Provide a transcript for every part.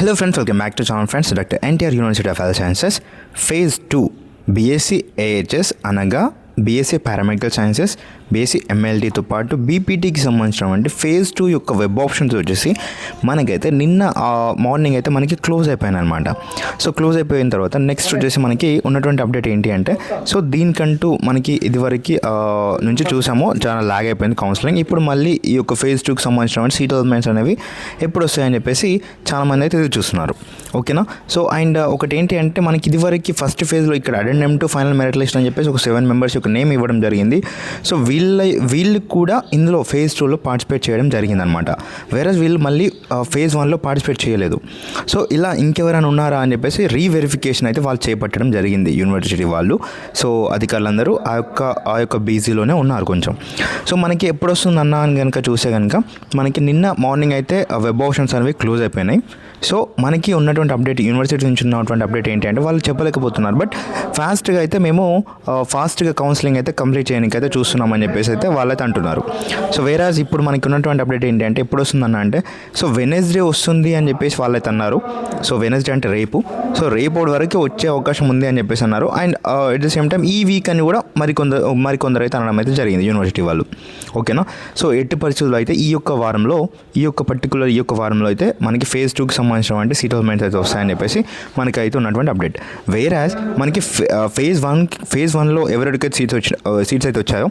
Hello friends welcome back to channel friends doctor NTR university of health sciences phase two BSc AHS అనగా BSc paramedical sciences BSc ఎంఎల్టీతో పాటు బీపీటీకి సంబంధించినటువంటి phase two యొక్క web options వచ్చేసి మనకైతే నిన్న మార్నింగ్ అయితే మనకి క్లోజ్ అయిపోయాయి అనమాట సో క్లోజ్ అయిపోయిన తర్వాత నెక్స్ట్ వచ్చేసి మనకి ఉన్నటువంటి అప్డేట్ ఏంటి అంటే సో దీనికంటూ మనకి ఇదివరకు నుంచి చూసాము చాలా లాగ్ అయిపోయింది కౌన్సిలింగ్ ఇప్పుడు మళ్ళీ ఈ యొక్క ఫేజ్ టూకి సంబంధించినటువంటి సీట్ అలమెంట్స్ అనేవి ఎప్పుడు వస్తాయని చెప్పేసి చాలామంది అయితే ఎదురు చూస్తున్నారు. ఓకేనా సో అండ్ ఒకటి ఏంటి అంటే మనకి ఇదివరకు ఫస్ట్ ఫేజ్లో ఇక్కడ addendum to final merit list అని చెప్పేసి ఒక సెవెన్ మెంబర్స్ యొక్క నేమ్ ఇవ్వడం జరిగింది. సో వీళ్ళ వీళ్ళు కూడా ఇందులో ఫేజ్ టూలో పార్టిసిపేట్ చేయడం జరిగిందనమాట వేరే వీళ్ళు మళ్ళీ ఫేజ్ వన్లో పార్టిసిపేట్ చేయలేదు. సో ఇలా ఇంకెవరైనా ఉన్నారా అని చెప్పేసి రీవెరిఫికేషన్ అయితే వాళ్ళు చేపట్టడం జరిగింది యూనివర్సిటీ వాళ్ళు. సో అధికారులందరూ ఆ యొక్క ఆ యొక్క బీజీలోనే ఉన్నారు కొంచెం. సో మనకి ఎప్పుడు వస్తుంది అన్న అని కనుక చూస్తే కనుక మనకి నిన్న మార్నింగ్ అయితే వెబ్ ఆప్షన్స్ అనేవి క్లోజ్ అయిపోయినాయి. సో మనకి ఉన్నటువంటి అప్డేట్ యూనివర్సిటీ నుంచి ఉన్నటువంటి అప్డేట్ ఏంటి అంటే వాళ్ళు చెప్పలేకపోతున్నారు. బట్ ఫాస్ట్గా అయితే మేము ఫాస్ట్గా కౌన్సిలింగ్ అయితే కంప్లీట్ చేయడానికి అయితే చూస్తున్నామని చెప్పేసి అయితే వాళ్ళైతే అంటున్నారు. సో వేరాజ్ ఇప్పుడు మనకి ఉన్నటువంటి అప్డేట్ ఏంటి అంటే ఎప్పుడు వస్తుందన్న అంటే సో వెనస్డే వస్తుంది అని చెప్పేసి వాళ్ళైతే అన్నారు. సో వెనస్డే అంటే రేపు. సో రేపు వరకు వచ్చే అవకాశం ఉంది అని చెప్పేసి అన్నారు. And at the same time ఈ వీక్ అని కూడా మరికొందరు మరికొందరు అయితే అనడం అయితే జరిగింది యూనివర్సిటీ వాళ్ళు. ఓకేనా సో ఎట్టి పరిస్థితుల్లో అయితే ఈ యొక్క వారంలో ఈ యొక్క పర్టికులర్ ఈ యొక్క వారంలో అయితే మనకి ఫేజ్ టూకి సంబంధించినటువంటి సీట్ అయితే వస్తాయని చెప్పేసి మనకి అయితే ఉన్నటువంటి అప్డేట్ వేరాజ్ మనకి ఫేజ్ వన్ ఫేజ్ వన్లో ఎవరెడికైతే సీట్స్ వచ్చిన సీట్స్ అయితే వచ్చాయో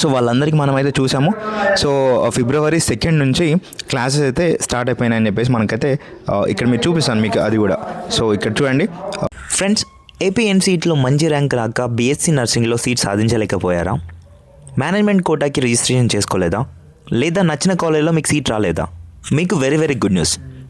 సో వాళ్ళందరికీ మనం అయితే చూసాము. సో ఫిబ్రవరి సెకండ్ నుంచి క్లాసెస్ అయితే స్టార్ట్ అయిపోయినాయని చెప్పేసి మనకైతే ఇక్కడ మీరు చూపిస్తాను మీకు అది కూడా. సో ఇక్కడ చూడండి. ఫ్రెండ్స్ ఏపీఎన్సీట్లో మంచి ర్యాంక్ రాక బీఎస్సీ నర్సింగ్లో సీట్ సాధించలేకపోయారా? మేనేజ్మెంట్ కోటాకి రిజిస్ట్రేషన్ చేసుకోలేదా? లేదా నచ్చిన కాలేజ్లో మీకు సీట్ రాలేదా? మీకు very very good news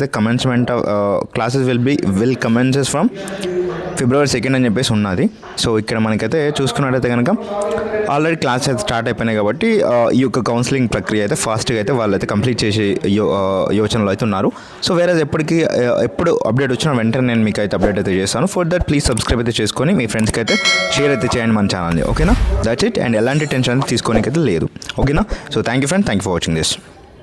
అయితే commencement classes will be will commences from February second అని చెప్పేసి ఉన్నది. సో ఇక్కడ మనకైతే చూసుకున్నట్టయితే కనుక ఆల్రెడీ క్లాస్ అయితే స్టార్ట్ అయిపోయినాయి కాబట్టి ఈ యొక్క కౌన్సిలింగ్ ప్రక్రియ అయితే ఫాస్ట్గా అయితే వాళ్ళైతే కంప్లీట్ చేసే యో యోచనలో అయితే ఉన్నారు. సో వేరే ఎప్పటికీ ఎప్పుడు అప్డేట్ వచ్చినా వెంటనే నేను మీకు అయితే అప్డేట్ అయితే చేస్తాను. ఫర్ దట్ ప్లీజ్ సబ్స్క్రైబ్ అయితే చేసుకొని మీ ఫ్రెండ్స్కి అయితే షేర్ అయితే చేయండి మన ఛానల్ని ఓకేనా దట్స్ ఇట్ అండ్ ఎలాంటి టెన్షన్ తీసుకోనికి అయితే లేదు. ఓకేనా so thank you friend thank you for watching this